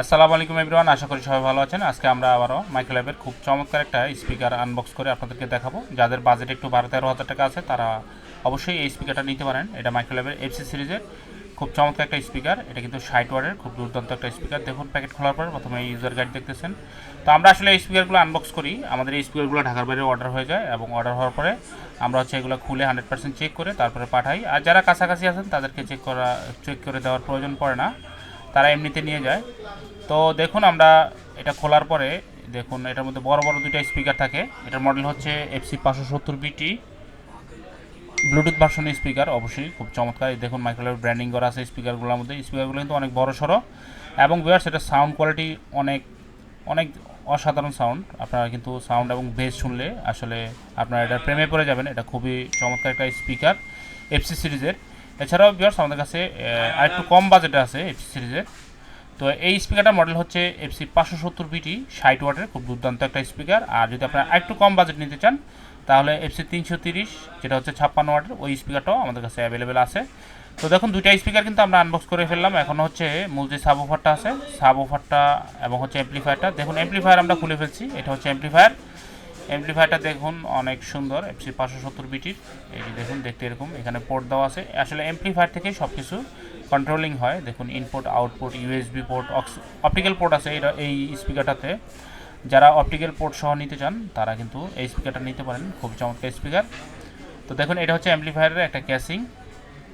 আসসালামু আলাইকুম এভরিওয়ান, আশা করি সবাই ভালো আছেন। আজকে আমরা আবারও মাইক্রোল্যাবের খুব চমৎকার একটা স্পিকার আনবক্স করে আপনাদেরকে দেখাবো। যাদের বাজেট একটু বারো তেরো হাজার টাকা আছে, তারা অবশ্যই এই স্পিকারটা নিতে পারেন। এটা মাইক্রোল্যাবের এফসি সিরিজের খুব চমৎকার একটা স্পিকার এটা কিন্তু ষাট ওয়ার্ডের খুব দুর্দান্ত একটা স্পিকার দেখুন প্যাকেট খোলার পর প্রথমে ইউজার গাইড দেখতেছেন। তো আমরা আসলে এই স্পিকারগুলো আনবক্স করি। আমাদের এই স্পিকারগুলো ঢাকার বাইরে অর্ডার হয়ে যায় এবং অর্ডার হওয়ার পরে আমরা হচ্ছে এগুলো খুলে হান্ড্রেড পার্সেন্ট চেক করে তারপরে পাঠাই। আর যারা কাছাকাছি আছেন, তাদেরকে চেক করা চেক করে দেওয়ার প্রয়োজন পড়ে না। তারা এমনিতে নিয়ে যায়। তো দেখুন আমরা এটা খোলার পরে দেখুন, এটার মধ্যে বড় বড় দুইটা স্পিকার থাকে। এটার মডেল হচ্ছে এফসি পাঁচশো সত্তর বিটি ব্লুটুথ ভার্সনের স্পিকার অবশ্যই খুব চমৎকার। দেখুন মাইক্রোওয়েভ ব্র্যান্ডিং করা আছে স্পিকারগুলোর মধ্যে। স্পিকারগুলো কিন্তু অনেক বড় সড়ো। এবং বিয়ার সেটা সাউন্ড কোয়ালিটি অনেক অনেক অসাধারণ সাউন্ড আপনারা কিন্তু সাউন্ড এবং বেস শুনলে আসলে আপনারা এটা প্রেমে পড়ে যাবেন। এটা খুবই চমৎকার একটা স্পিকার এফসি সিরিজের এছাড়াও বিয়ার্স আমাদের কাছে আরেকটু কম বাজেটে আছে এফসি সিরিজের। তো এই স্পিকারটা মডেল হচ্ছে এফসি পাঁচশো সত্তর বিটি ষাট ওয়াটের খুব দুর্দান্ত একটা স্পিকার আর যদি আপনারা একটু কম বাজেট নিতে চান তাহলে এফসি তিনশো তিরিশ যেটা হচ্ছে ছাপ্পান্ন ওয়াটের ওই স্পিকারটাও আমাদের কাছে অ্যাভেলেবেল আছে। তো দেখুন দুইটা স্পিকার কিন্তু আমরা আনবক্স করে ফেললাম। এখন হচ্ছে মূল যে সাব অফারটা আছে সাব অফারটা এবং হচ্ছে অ্যাম্প্লিফায়ারটা দেখুন অ্যাম্প্লিফায়ার আমরা খুলে ফেলছি। এটা হচ্ছে অ্যাম্প্লিফায়ার অ্যাম্প্লিফায়ারটা দেখুন, অনেক সুন্দর এফসি পাঁচশো সত্তর বিটির যে দেখুন, দেখতে এরকম, এখানে পোর্ট দেওয়া আছে। আসলে অ্যাম্প্লিফায়ার থেকে সব কিছু কন্ট্রোলিং হয়। দেখুন input output USB port optical port আছে এই এই স্পিকারটাতে যারা অপটিক্যাল পোর্ট সহ নিতে চান, তারা কিন্তু এই স্পিকারটা নিতে পারেন। খুব চমৎকার স্পিকার তো দেখুন, এটা হচ্ছে অ্যাম্প্লিফায়ারের একটা ক্যাসিং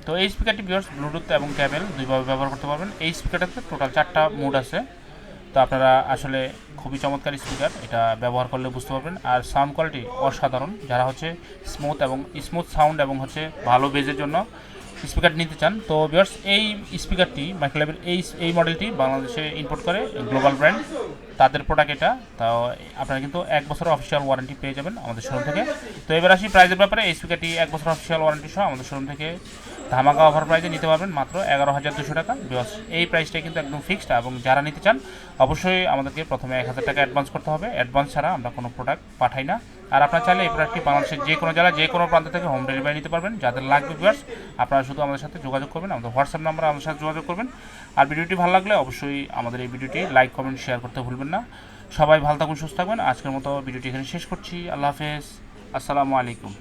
তো এই স্পিকারটি বিয়ার্স ব্লুটুথ এবং ক্যাবেল দুইভাবে ব্যবহার করতে পারবেন। এই স্পিকারটাতে টোটাল চারটা মুড আছে। তো আপনারা আসলে খুবই চমৎকার স্পিকার এটা ব্যবহার করলে বুঝতে পারবেন। আর সাউন্ড কোয়ালিটি অসাধারণ, যারা হচ্ছে স্মুথ এবং স্মুথ সাউন্ড এবং হচ্ছে ভালো বেজের জন্য স্পিকার নিতে চান। তো বিয়ার্স এই স্পিকারটি মাইক্রোলেভের এই এই মডেলটি বাংলাদেশে ইম্পোর্ট করে গ্লোবাল ব্র্যান্ড তাদের প্রোডাক্ট এটা তো আপনারা কিন্তু এক বছর অফিসিয়াল ওয়ারেন্টি পেয়ে যাবেন আমাদের শোরুম থেকে। তো এবার আসি প্রাইজের ব্যাপারে। এই স্পিকারটি এক বছর অফিসিয়াল ওয়ারেন্টি সহ আমাদের শোরুম থেকে ধামাকা অফার প্রাইজে নিতে পারবেন মাত্র এগারো হাজার দুশো টাকা। বিকজ এই প্রাইসটাই কিন্তু একদম ফিক্সড এবং যারা নিতে চান, অবশ্যই আমাদেরকে প্রথমে এক হাজার টাকা অ্যাডভান্স করতে হবে। অ্যাডভান্স ছাড়া আমরা কোনো প্রোডাক্ট পাঠাই না। আর আপনারা চাইলে এই প্রোডাক্টটি বাংলাদেশের যে কোনো জেলা, যে কোনো প্রান্ত থেকে হোম ডেলিভারি নিতে পারবেন। যাদের লাগবে ভিউয়ার্স আপনারা শুধু আমাদের সাথে যোগাযোগ করবেন, আমাদের হোয়াটসঅ্যাপ নাম্বার আমাদের সাথে যোগাযোগ করবেন। আর ভিডিওটি ভালো লাগলে অবশ্যই আমাদের এই ভিডিওটি লাইক কমেন্ট শেয়ার করতে ভুলবেন না। সবাই ভালো থাকুন, সুস্থ থাকবেন আজকের মতো ভিডিওটি এখানে শেষ করছি। আল্লাহ হাফেজ। আসসালামু আলাইকুম।